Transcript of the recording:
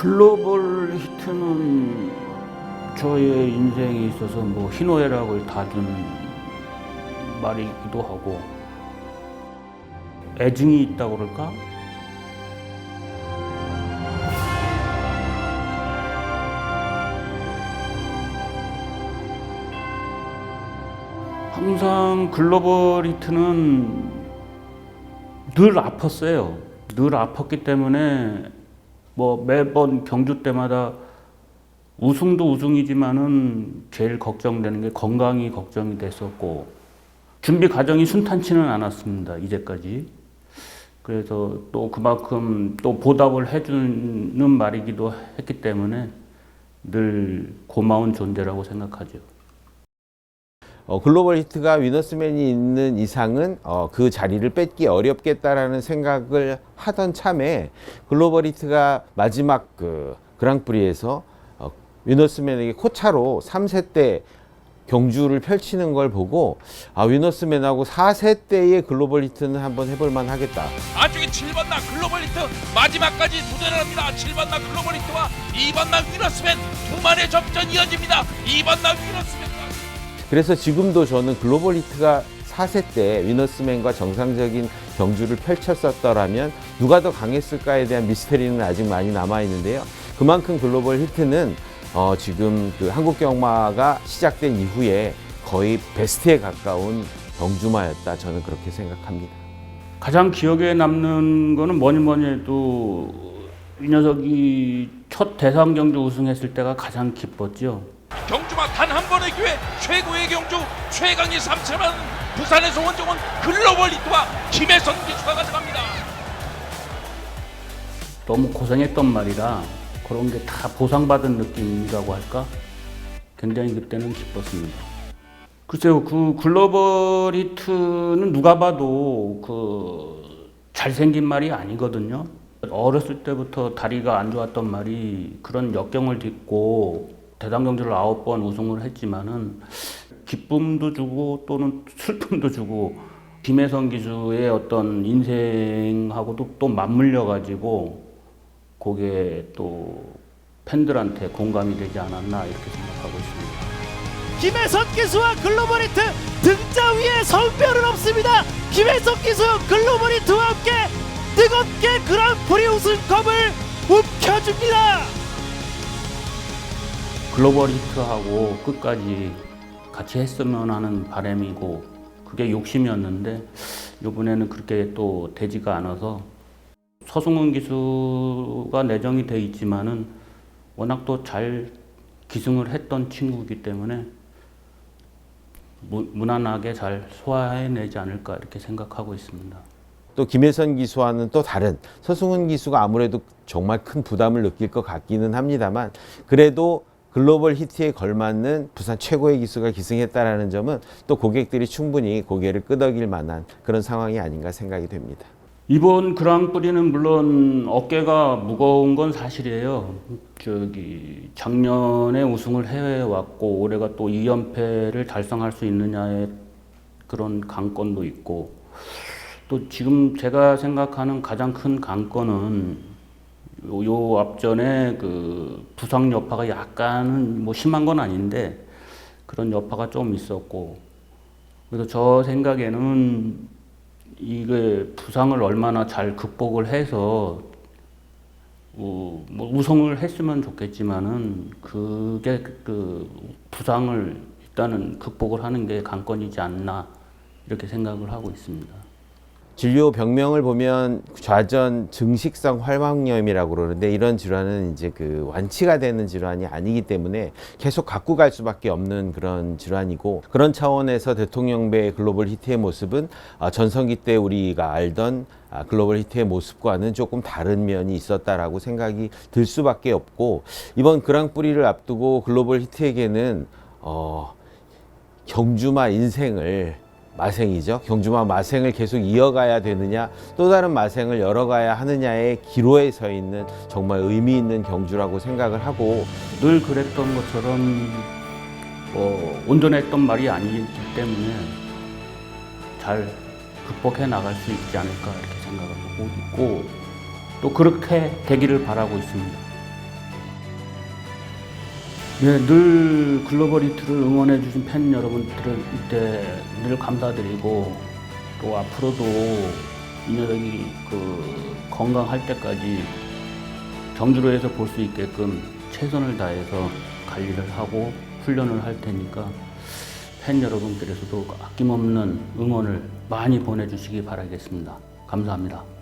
글로벌 히트는 저의 인생에 있어서 뭐 희노애락을 다준 말이기도 하고 애증이 있다고 그럴까? 항상 글로벌 히트는 늘 아팠어요. 늘 아팠기 때문에 뭐 매번 경주 때마다 우승도 우승이지만은 제일 걱정되는 게 건강이 걱정이 됐었고 준비 과정이 순탄치는 않았습니다. 이제까지. 그래서 또 그만큼 또 보답을 해주는 말이기도 했기 때문에 늘 고마운 존재라고 생각하죠. 어, 글로벌 히트가 위너스맨이 있는 이상은 어, 그 자리를 뺏기 어렵겠다라는 생각을 하던 참에 글로벌 히트가 마지막 그 그랑프리에서 어, 위너스맨에게 코차로 3세 때 경주를 펼치는 걸 보고 아 위너스맨하고 4세 때의 글로벌 히트는 한번 해볼 만 하겠다. 나중에 7번 나 글로벌 히트 마지막까지 도전을 합니다. 7번 나 글로벌 히트와 2번 나 위너스맨 두 만의 접전 이어집니다. 2번 나 위너스맨과 그래서 지금도 저는 글로벌 히트가 4세 때 위너스맨과 정상적인 경주를 펼쳤었더라면 누가 더 강했을까에 대한 미스테리는 아직 많이 남아 있는데요. 그만큼 글로벌 히트는 어, 지금 그 한국 경마가 시작된 이후에 거의 베스트에 가까운 경주마였다. 저는 그렇게 생각합니다. 가장 기억에 남는 거는 뭐니 뭐니 해도 이 녀석이 첫 대상 경주 우승했을 때가 가장 기뻤죠. 경주마 단 한 번의 기회 최고의 경주 최강의 3차만 부산에서 원정원 글로벌 히트와 김혜선 기수가 가져갑니다. 너무 고생했던 말이라 그런 게 다 보상받은 느낌이라고 할까? 굉장히 그때는 기뻤습니다. 글쎄요, 그 글로벌 히트는 누가 봐도 그 잘생긴 말이 아니거든요. 어렸을 때부터 다리가 안 좋았던 말이 그런 역경을 딛고 대당 경주를 아홉 번 우승을 했지만은 기쁨도 주고 또는 슬픔도 주고 김혜성 기수의 어떤 인생하고도 또 맞물려 가지고 그게 또 팬들한테 공감이 되지 않았나 이렇게 생각하고 있습니다. 김혜선 기수와 글로벌 히트 등자 위에 성별은 없습니다. 김혜선 기수 글로벌 히트와 함께 뜨겁게 그랑프리 우승컵을 움켜줍니다. 글로벌 히트하고 끝까지 같이 했으면 하는 바람이고 그게 욕심이었는데 이번에는 그렇게 또 되지가 않아서 서승훈 기수가 내정이 돼 있지만은 워낙 또 잘 기승을 했던 친구이기 때문에 무, 무난하게 잘 소화해내지 않을까 이렇게 생각하고 있습니다. 또 김혜선 기수와는 또 다른 서승훈 기수가 아무래도 정말 큰 부담을 느낄 것 같기는 합니다만 그래도 글로벌 히트에 걸맞는 부산 최고의 기수가 기승했다라는 점은 또 고객들이 충분히 고개를 끄덕일 만한 그런 상황이 아닌가 생각이 됩니다. 이번 그랑프리는 물론 어깨가 무거운 건 사실이에요. 저기 작년에 우승을 해왔고 올해가 또 2연패를 달성할 수 있느냐의 그런 관건도 있고 또 지금 제가 생각하는 가장 큰 관건은 요, 요 앞전에 그 부상 여파가 약간은 뭐 심한 건 아닌데 그런 여파가 좀 있었고 그래서 저 생각에는 이게 부상을 얼마나 잘 극복을 해서 우, 뭐 우승을 했으면 좋겠지만은 그게 그 부상을 일단은 극복을 하는 게 관건이지 않나 이렇게 생각을 하고 있습니다. 진료 병명을 보면 좌전 증식성 활막염이라고 그러는데 이런 질환은 이제 그 완치가 되는 질환이 아니기 때문에 계속 갖고 갈 수밖에 없는 그런 질환이고 그런 차원에서 대통령배 글로벌 히트의 모습은 아, 전성기 때 우리가 알던 아, 글로벌 히트의 모습과는 조금 다른 면이 있었다라고 생각이 들 수밖에 없고 이번 그랑프리를 앞두고 글로벌 히트에게는 어, 경주마 인생을 마생이죠. 경주마 마생을 계속 이어가야 되느냐, 또 다른 마생을 열어가야 하느냐의 기로에 서 있는 정말 의미 있는 경주라고 생각을 하고 늘 그랬던 것처럼 뭐 온전했던 말이 아니기 때문에 잘 극복해 나갈 수 있지 않을까 이렇게 생각을 하고 있고 또 그렇게 되기를 바라고 있습니다. 네, 늘 글로벌 히트를 응원해 주신 팬 여러분들한테 늘 감사드리고 또 앞으로도 이 녀석이 그 건강할 때까지 경주로에서 볼 수 있게끔 최선을 다해서 관리를 하고 훈련을 할 테니까 팬 여러분께서도 아낌없는 응원을 많이 보내주시기 바라겠습니다. 감사합니다.